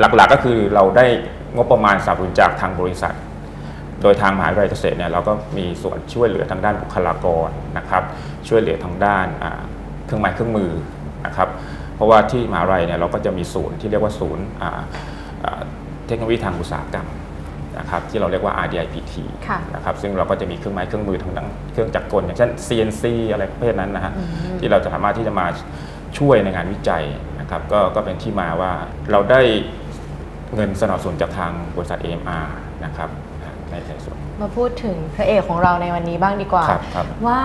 หลักๆก็คือเราได้งบประมาณสนับสนุนจากทางบริษัท โดยทางมหาวิทยาลัยเกษตรเนี่ยเราก็มีส่วนช่วยเหลือทางด้านบุคลากรนะครับ ช่วยเหลือทางด้านอ่าเครื่องไม้เครื่องมือนะครับเพราะว่าที่มหาวิทยาลัยเนี่ยเราก็จะมีศูนย์ที่เรียกว่าศูนย์อ่าอ่าเทคโนโลยีทางอุตสาหกรรมนะครับที่เราเรียกว่า RDIPT ค่ะนะครับซึ่งเราก็จะมีเครื่องไม้เครื่องมือทางด้านเครื่องจักรกลอย่างเช่น CNC อะไรประเภทนั้นนะฮะที่เราจะสามารถที่จะมาช่วยในงานวิจัยนะครับก็ก็เป็นที่มาว่าเราได้ เงินสนับสนุนจากทางบริษัท AMR นะครับในในส่วนมาพูดถึงพระเอกของเราในวันนี้บ้างดีกว่าครับครับว่า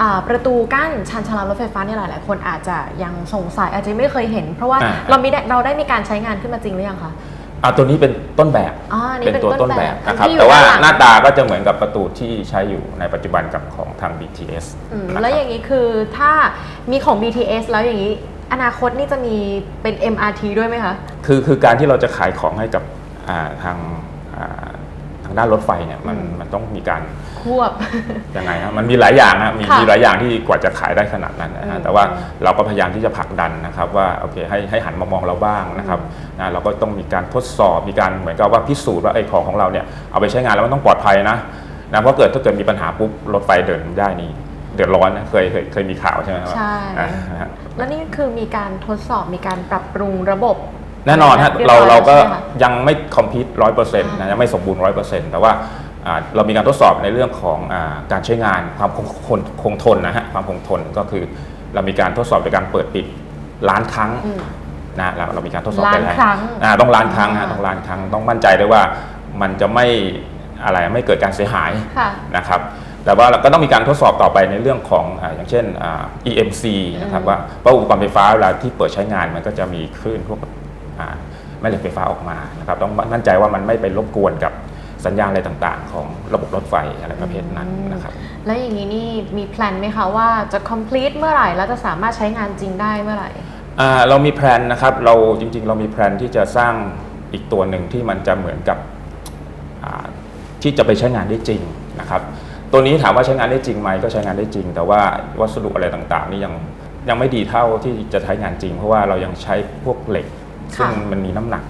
อ่าประตูกั้นชันชาลารถไฟฟ้าเนี่ยหลาย ๆ คนอาจจะยังสงสัยอาจจะไม่เคยเห็น เพราะว่าอ่าเรามีได้เราได้มีการใช้งานขึ้นมาจริงหรือยังคะอ่าตัวนี้เป็นต้นแบบอ๋ออันนี้เป็นตัวเป็นต้ต้นนแบแบบบนะครับที่อยู่แต่ว่าด้านหลังหน้าตาก็จะเหมือนกับประตูที่ใช้อยู่ในปัจจุบันกับของทาง BTS อืมนะครับแล้วอย่างนี้คือถ้ามีของ BTS แล้วอย่างนี้อนาคตนี่จะมีเป็น MRT ด้วยไหมคะ คือคือการที่เราจะขายของให้กับอ่าทางอ่าทางด้านรถไฟเนี่ยมันอืมมันต้องมีการควบยังไงฮะมันมีหลายอย่างนะมีค่ะมีหลายอย่างที่กว่าจะขายได้ขนาดนั้นนะอืฮะมแต่ว่าเราก็พยายามที่จะผลักดันนะครับว่าโอเคให้ให้หันมามองเราบ้างนะครับนะเราก็ต้องมีการทดสอบมีการเหมือนกับว่าพิสูจน์ว่าไอ้ของของเราเนี่ยเอาไปใช้งานแล้วมันต้องปลอดภัยนะนะเพราะเกิดถ้าเกิดมีปัญหาปุ๊บรถไฟเดินไม่ได้นี่เดือดร้อนนะเคยเคยเคยมีข่าวใช่ไหมครับใช่อ่าฮะแล้วนี่คือมีการทดสอบมีการปรับปรุงระบบ แน่นอนฮะยบเราอยเราก็ใช่ไหมคะยังไม่คอมพิวต์ร้อยเปอร์เซ็นต์นะยังไม่สมบูรณ์ร้อยเปอร์เซ็นต์แต่ว่าอ่าเรามีการทดสอบในเรื่องของอาการใช้งานความคงคงคงทนนะฮะความคงทนก็คือเรามีการทดสอบโดยการเปิดปิดล้านครั้งอืมนะเราเรามีการทดสอบไปล้านแล้วครั้งอ่าต้องล้านครั้งฮะอ่าต้องล้านครั้งต้องมั่นใจได้ว่ามันจะไม่อะไรไม่เกิดการเสียหายค่ะนะครับแต่ว่าเราก็ต้องมีการทดสอบต่อไปในเรื่องของอาอย่างเช่นอ่า EMC นะครับอืมว่าเพราะอุปกรณ์ไฟฟ้าเวลาที่เปิดใช้งานมันก็จะมีคลื่นพวกอ่า แม่เหล็กไฟฟ้าออกมานะครับต้องมั่นใจว่ามันไม่ไปรบกวนกับสัญญาณอะไรต่างๆ ของระบบรถไฟอะไรประเภทนั้นนะครับ แล้วอย่างนี้นี่มีแพลนไหมคะว่าจะ complete เมื่อไหร่ แล้วจะสามารถใช้งานจริงได้เมื่อไหร่อ่าเรามีแพลนนะครับเราจริงๆ เรามีแพลนที่จะสร้างอีกตัวหนึ่งที่มันจะเหมือนกับอ่าที่จะไปใช้งานได้จริงนะครับตัวนี้ถามว่าใช้งานได้จริงไหมก็ใช้งานได้จริง แต่ว่าวัสดุอะไรต่างๆ นี่ยังยังไม่ดีเท่าที่จะใช้งานจริง เพราะว่าเรายังใช้พวกเหล็ก ซึ่งค่ะมันมีน้ำหนัก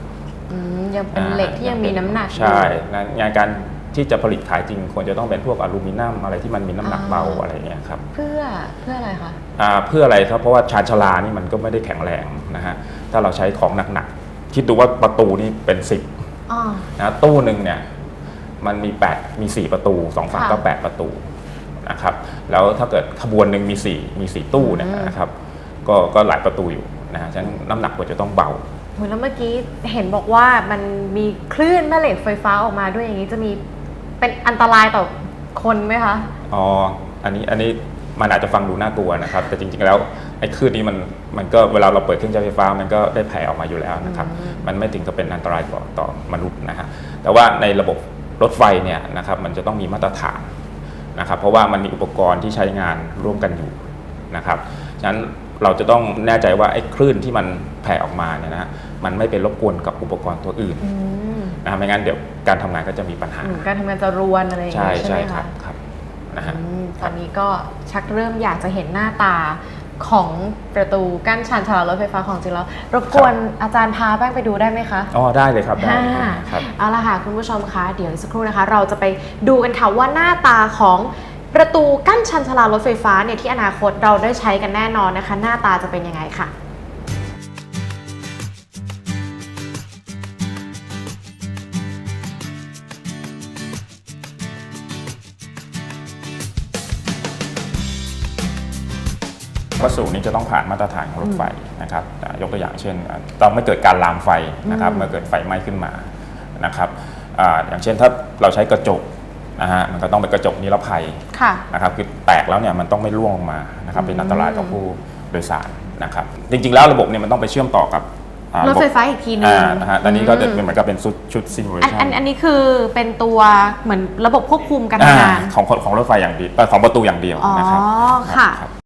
อืมยังเป็นเหล็กที่ยังมีน้ำหนักอยู่ใช่นะงานการที่จะผลิตขายจริงควรจะต้องเป็นพวกอลูมิเนียมอะไรที่มันมีน้ำหนักเบาอะไรเงี้ยครับเพื่อเพื่ออะไรคะอ่าเพื่ออะไรครับเพราะว่าชานชาลานี่มันก็ไม่ได้แข็งแรงนะฮะถ้าเราใช้ของหนักๆคิดดูว่าประตูนี่เป็น10อ๋อนะตู้หนึ่งเนี่ยมันมี8มี4ประตู2ฝั่งค่ะก็8ประตูนะครับแล้วถ้าเกิดขบวนหนึ่งมี4มี4ตู้เนี่ยอืมนะครับก็ก็หลายประตูอยู่นะฮะฉะนั้นน้ำหนักควรจะต้องเบา โหแล้วเมื่อกี้เห็นบอกว่ามันมีคลื่นแม่เหล็กไฟฟ้าออกมาด้วยอย่างนี้จะมีเป็นอันตรายต่อคนไหมคะ อ๋อ อันนี้อันนี้มันอาจจะฟังดูน่ากลัวนะครับ แต่จริงๆแล้วไอ้คลื่นนี้มันมันก็เวลาเราเปิดเครื่องใช้ไฟฟ้ามันก็ได้แผ่ออกมาอยู่แล้วนะครับอืมมันไม่ถึงกับเป็นอันตรายต่อต่อมนุษย์นะฮะแต่ว่าในระบบรถไฟเนี่ยนะครับมันจะต้องมีมาตรฐานนะครับ เพราะว่ามันมีอุปกรณ์ที่ใช้งานร่วมกันอยู่นะครับฉะนั้น เราจะต้องแน่ใจว่าไอ้คลื่นที่มันแผ่ออกมาเนี่ยนะฮะมันไม่เป็นรบกวนกับอุปกรณ์ตัวอื่นอืมนะครับไม่งั้นเดี๋ยวการทำงานก็จะมีปัญหา อืมการทำงานจะรวนอะไรอย่างใช่เงี้ยใช่ใช่ไหมครัคะบครับนะฮะ อืมตอนนี้ก็ชักเริ่มอยากจะเห็นหน้าตาของประตูกั้นชานชาลารถไฟฟ้าของจริงแล้วรบกวนอาจารย์พาแป้งไปดูได้ไหมคะ อ๋อได้เลยครับได้อ่าครับ เอาละค่ะ คุณผู้ชมคะ เดี๋ยวอีกสักครู่นะคะ เราจะไปดูกันค่ะว่าหน้าตาของ ประตูกั้นชันชาลารถไฟฟ้าเนี่ยที่อนาคตเราได้ใช้กันแน่นอนนะคะ หน้าตาจะเป็นยังไงค่ะวัสดุนี้จะต้องผ่านมาตรฐานของรถไฟนะครับอ่ายกตัวอย่างเช่นอ่าต้องไม่เกิดการลามไฟนะครับอืมเมื่อเกิดไฟไหม้ขึ้นมานะครับอ่าอย่างเช่นถ้าเราใช้กระจก นะฮะมันก็ต้องเป็นกระจกนิรภัยค่ะ นะครับคือแตกแล้วเนี่ยมันต้องไม่ร่วงลงมานะครับเป็นอันตรายอืมต่อผู้โดยสารนะครับจริงๆแล้วระบบเนี่ยมันต้องไปเชื่อมต่อกับอ่ารถไฟฟ้าอีกทีหนึงอ่านะฮะตอนนี้ก็จะอืมเป็นเหมือนกับเป็นชุดชุดซิมูเลอันชั อันนอันนี้คือเป็นตัวเหมือนระบบควบคุมการทำงาน ของของของรถไฟอย่างเดียวเอ่อของประตูอย่างเดียวอ๋อนะครับค่ะ รับ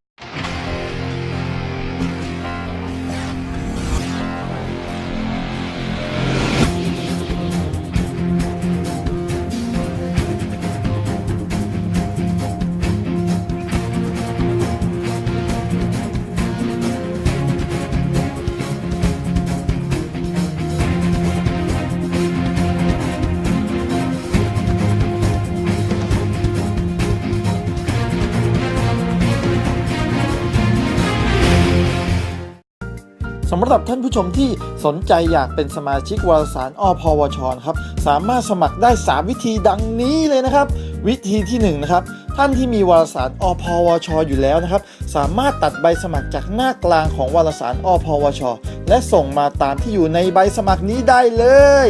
สำหรับท่านผู้ชมที่สนใจอยากเป็นสมาชิกวารสารอพวชครับสามารถสมัครได้ 3 วิธีดังนี้เลยนะครับ วิธีที่1นะครับท่านที่มีวารสารอพวช อยู่แล้วนะครับ สามารถตัดใบสมัครจากหน้ากลางของวารสารอพวช และส่งมาตามที่อยู่ในใบสมัครนี้ได้เลย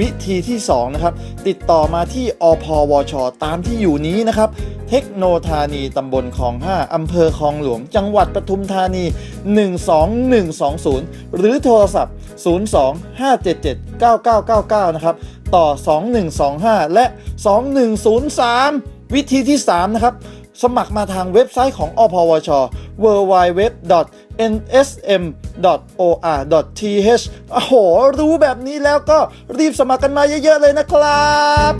วิธีที่2นะครับติดต่อมาที่อพวช ตามที่อยู่นี้นะครับ เทคโนธานีตำบลคลอง 5 อำเภอคลองหลวง จังหวัดปทุมธานี 12120 หรือโทรศัพท์ 02-577-9999 นะครับ ต่อ 2125 และ 2103 วิธีที่ 3 นะครับ สมัครมาทางเว็บไซต์ของอพวช www.nsm.or.th โอ้โห รู้แบบนี้แล้วก็รีบสมัครกันมาเยอะ ๆ เลยนะครับ